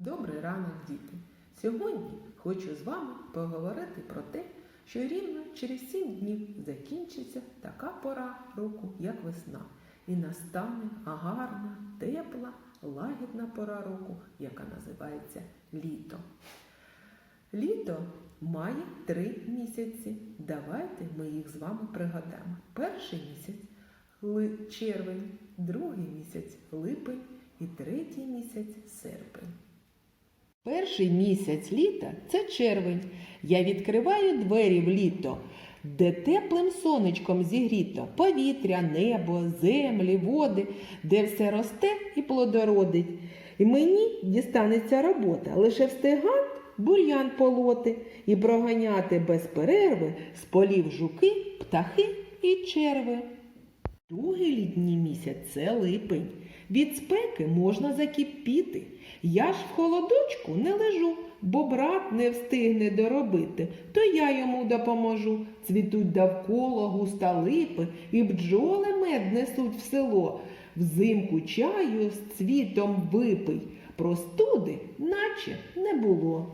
Добрий ранок, діти! Сьогодні хочу з вами поговорити про те, що рівно через сім днів закінчиться така пора року, як весна, і настане гарна, тепла, лагідна пора року, яка називається літо. Літо має три місяці. Давайте ми їх з вами пригадаємо. Перший місяць червень, другий місяць липень і третій місяць серпень. Перший місяць літа це червень. Я відкриваю двері в літо, де теплим сонечком зігріто повітря, небо, землі, води, де все росте і плодородить. І мені дістанеться робота лише встигати бур'ян полоти і проганяти без перерви з полів жуки, птахи і черви. Другий літній місяць це липень. Від спеки можна закипіти. Я ж в холодочку не лежу, бо брат не встигне доробити, то я йому допоможу. Цвітуть довкола густа липи, і бджоли мед несуть в село. Взимку чаю з цвітом випий, простуди наче не було.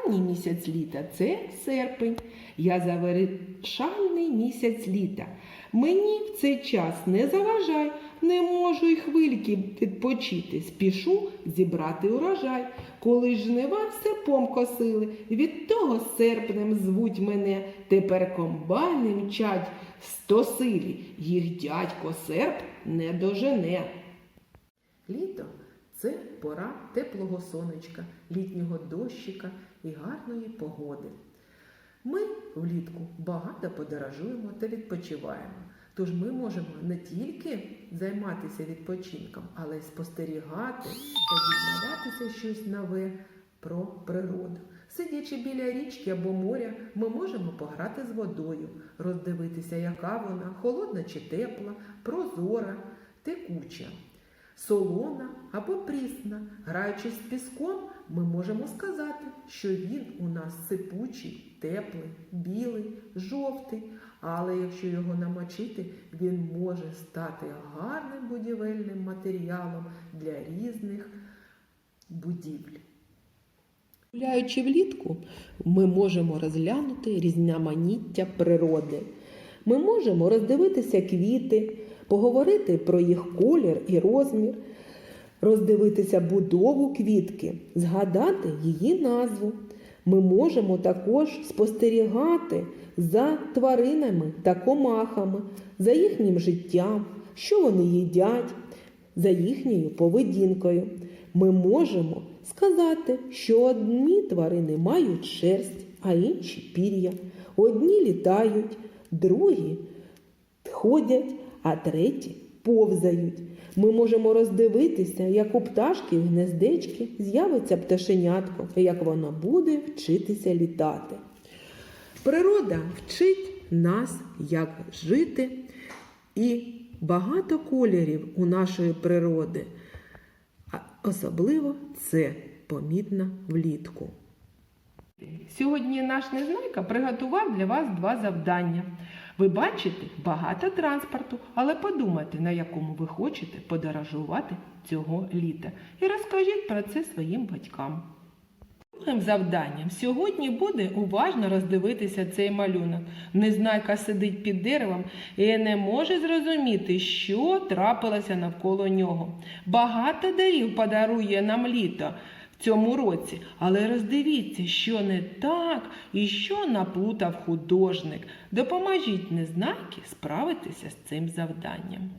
Останній місяць літа це серпень. Я завершальний місяць літа. Мені в цей час не заважай, не можу й хвильки відпочити. Спішу зібрати урожай. Коли жнива серпом косили, від того серпнем звуть мене. Тепер комбайни мчать стосилі, їх дядько серп не дожене. Літо це пора теплого сонечка, літнього дощика і гарної погоди. Ми влітку багато подорожуємо та відпочиваємо. Тож ми можемо не тільки займатися відпочинком, але й спостерігати та дізнаватися щось нове про природу. Сидячи біля річки або моря, ми можемо пограти з водою, роздивитися, яка вона, холодна чи тепла, прозора, текуча солона або прісна. Граючись з піском, ми можемо сказати, що він у нас сипучий, теплий, білий, жовтий. Але якщо його намочити, він може стати гарним будівельним матеріалом для різних будівель. Гуляючи влітку, ми можемо розглянути різноманіття природи. Ми можемо роздивитися квіти, поговорити про їх колір і розмір, роздивитися будову квітки, згадати її назву. Ми можемо також спостерігати за тваринами та комахами, за їхнім життям, що вони їдять, за їхньою поведінкою. Ми можемо сказати, що одні тварини мають шерсть, а інші пір'я. Одні літають, другі ходять, а треті повзають. Ми можемо роздивитися, як у пташки в гнездечки з'явиться пташенятко, як воно буде вчитися літати. Природа вчить нас, як жити, і багато кольорів у нашої природи. Особливо це помітно влітку. Сьогодні наш незнайка приготував для вас два завдання. Ви бачите багато транспорту, але подумайте, на якому ви хочете подорожувати цього літа. І розкажіть про це своїм батькам. Другим завданням сьогодні буде уважно роздивитися цей малюнок. Незнайка сидить під деревом і не може зрозуміти, що трапилося навколо нього. Багато дарів подарує нам літо цьому році, але роздивіться, що не так і що наплутав художник. Допоможіть незнайки справитися з цим завданням.